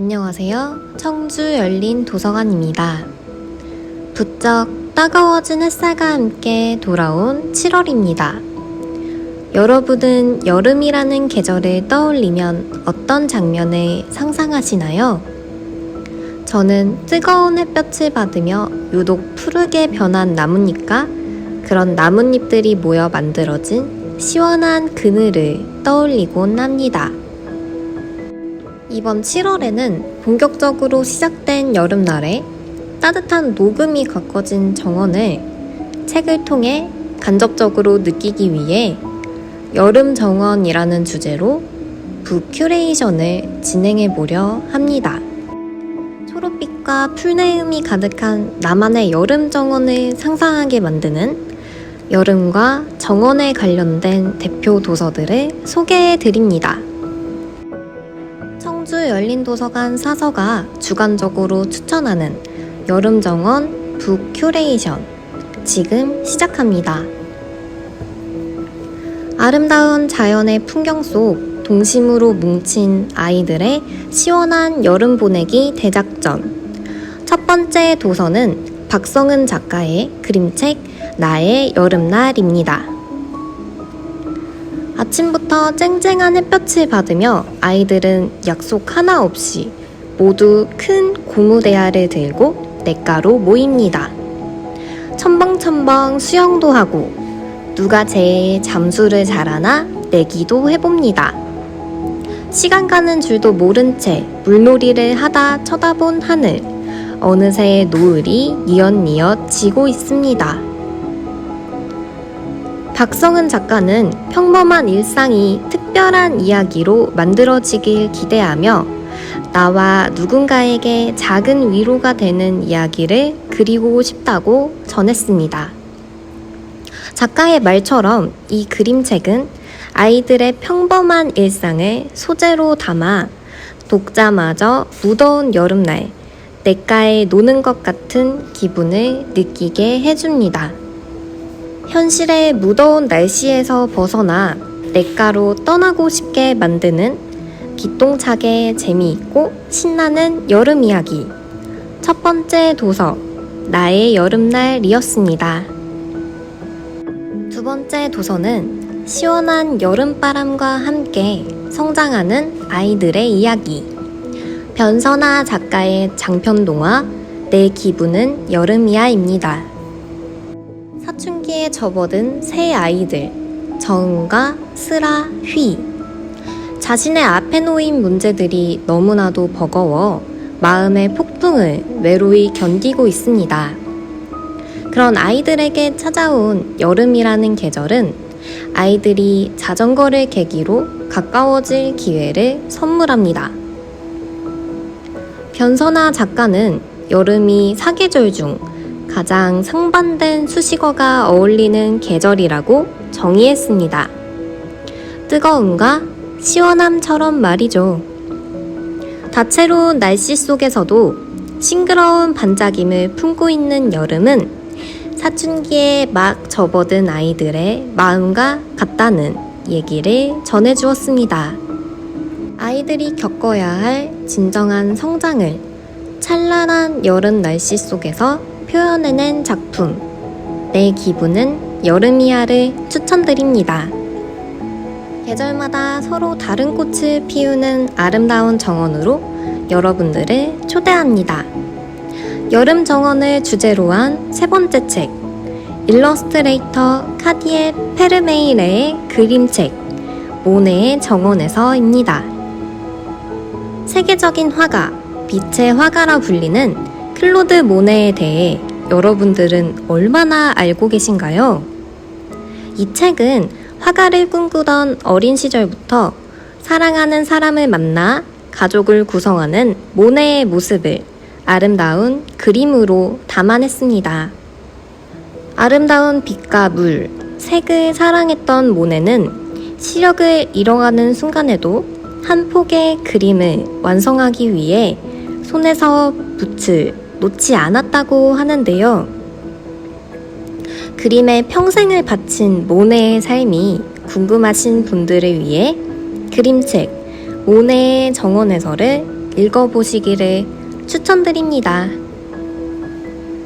안녕하세요. 청주 열린 도서관입니다. 부쩍 따가워진 햇살과 함께 돌아온 7월입니다. 여러분은 여름이라는 계절을 떠올리면 어떤 장면을 상상하시나요? 저는 뜨거운 햇볕을 받으며 유독 푸르게 변한 나뭇잎과 그런 나뭇잎들이 모여 만들어진 시원한 그늘을 떠올리곤 합니다. 이번 7월에는 본격적으로 시작된 여름날에 따뜻한 녹음이 가꿔진 정원을 책을 통해 간접적으로 느끼기 위해 여름 정원이라는 주제로 부큐레이션을 진행해 보려 합니다. 초록빛과 풀내음이 가득한 나만의 여름 정원을 상상하게 만드는 여름과 정원에 관련된 대표 도서들을 소개해 드립니다. 열린도서관 사서가 주관적으로 추천하는 여름 정원 북 큐레이션 지금 시작합니다. 아름다운 자연의 풍경 속 동심으로 뭉친 아이들의 시원한 여름 보내기 대작전. 첫 번째 도서는 박성은 작가의 그림책 나의 여름날입니다. 아침부터 쨍쨍한 햇볕을 받으며 아이들은 약속 하나 없이 모두 큰 고무대야를 들고 냇가로 모입니다. 첨벙첨벙 수영도 하고 누가 제일 잠수를 잘하나 내기도 해봅니다. 시간 가는 줄도 모른 채 물놀이를 하다 쳐다본 하늘. 어느새 노을이 뉘엿뉘엿 지고 있습니다. 박성은 작가는 평범한 일상이 특별한 이야기로 만들어지길 기대하며 나와 누군가에게 작은 위로가 되는 이야기를 그리고 싶다고 전했습니다. 작가의 말처럼 이 그림책은 아이들의 평범한 일상을 소재로 담아 독자마저 무더운 여름날 냇가에 노는 것 같은 기분을 느끼게 해줍니다. 현실의 무더운 날씨에서 벗어나 냇가로 떠나고 싶게 만드는 기똥차게 재미있고 신나는 여름 이야기. 첫 번째 도서, 나의 여름날이었습니다. 두 번째 도서는 시원한 여름바람과 함께 성장하는 아이들의 이야기. 변선아 작가의 장편 동화, 내 기분은 여름이야입니다. 사춘 기에 접어든 새 아이들, 정은과 슬아, 휘. 자신의 앞에 놓인 문제들이 너무나도 버거워 마음의 폭풍을 외로이 견디고 있습니다. 그런 아이들에게 찾아온 여름이라는 계절은 아이들이 자전거를 계기로 가까워질 기회를 선물합니다. 변선아 작가는 여름이 사계절 중 가장 상반된 수식어가 어울리는 계절이라고 정의했습니다. 뜨거움과 시원함처럼 말이죠. 다채로운 날씨 속에서도 싱그러운 반짝임을 품고 있는 여름은 사춘기에 막 접어든 아이들의 마음과 같다는 얘기를 전해주었습니다. 아이들이 겪어야 할 진정한 성장을 찬란한 여름 날씨 속에서 표현해낸 작품 내 기분은 여름이야를 추천드립니다. 계절마다 서로 다른 꽃을 피우는 아름다운 정원으로 여러분들을 초대합니다. 여름 정원을 주제로 한 세 번째 책 일러스트레이터 카디에 페르메이레의 그림책 모네의 정원에서입니다. 세계적인 화가 빛의 화가라 불리는 클로드 모네에 대해 여러분들은 얼마나 알고 계신가요? 이 책은 화가를 꿈꾸던 어린 시절부터 사랑하는 사람을 만나 가족을 구성하는 모네의 모습을 아름다운 그림으로 담아냈습니다. 아름다운 빛과 물, 색을 사랑했던 모네는 시력을 잃어가는 순간에도 한 폭의 그림을 완성하기 위해 손에서 붓을 놓지 않았다고 하는데요. 그림에 평생을 바친 모네의 삶이 궁금하신 분들을 위해 그림책 모네의 정원에서를 읽어보시기를 추천드립니다.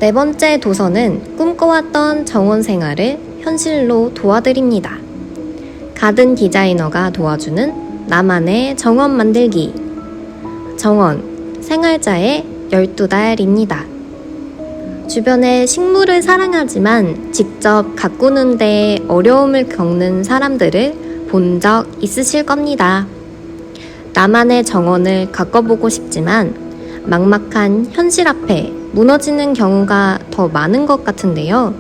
네 번째 도서는 꿈꿔왔던 정원 생활을 현실로 도와드립니다. 가든 디자이너가 도와주는 나만의 정원 만들기. 정원, 생활자의 12달입니다. 주변에 식물을 사랑하지만 직접 가꾸는데 어려움을 겪는 사람들을 본 적 있으실 겁니다. 나만의 정원을 가꿔보고 싶지만 막막한 현실 앞에 무너지는 경우가 더 많은 것 같은데요.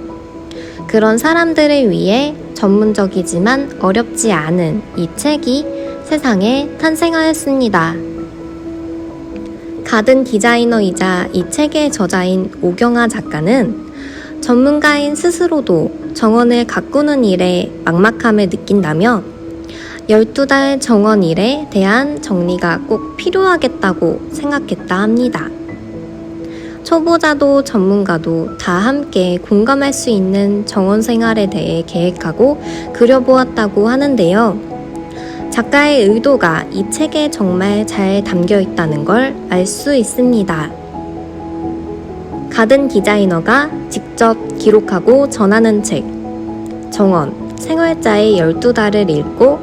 그런 사람들을 위해 전문적이지만 어렵지 않은 이 책이 세상에 탄생하였습니다. 가든 디자이너이자 이 책의 저자인 오경아 작가는 전문가인 스스로도 정원을 가꾸는 일에 막막함을 느낀다며 12달 정원 일에 대한 정리가 꼭 필요하겠다고 생각했다 합니다. 초보자도 전문가도 다 함께 공감할 수 있는 정원 생활에 대해 계획하고 그려보았다고 하는데요. 작가의 의도가 이 책에 정말 잘 담겨 있다는 걸 알 수 있습니다. 가든 디자이너가 직접 기록하고 전하는 책, 정원, 생활자의 12달을 읽고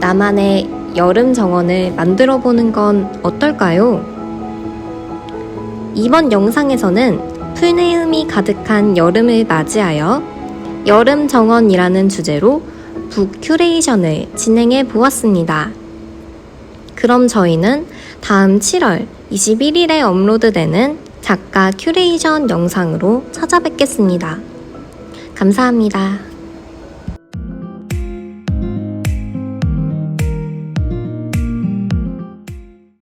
나만의 여름 정원을 만들어 보는 건 어떨까요? 이번 영상에서는 풀내음이 가득한 여름을 맞이하여 여름 정원이라는 주제로 북 큐레이션을 진행해 보았습니다. 그럼 저희는 다음 7월 21일에 업로드되는 작가 큐레이션 영상으로 찾아뵙겠습니다. 감사합니다.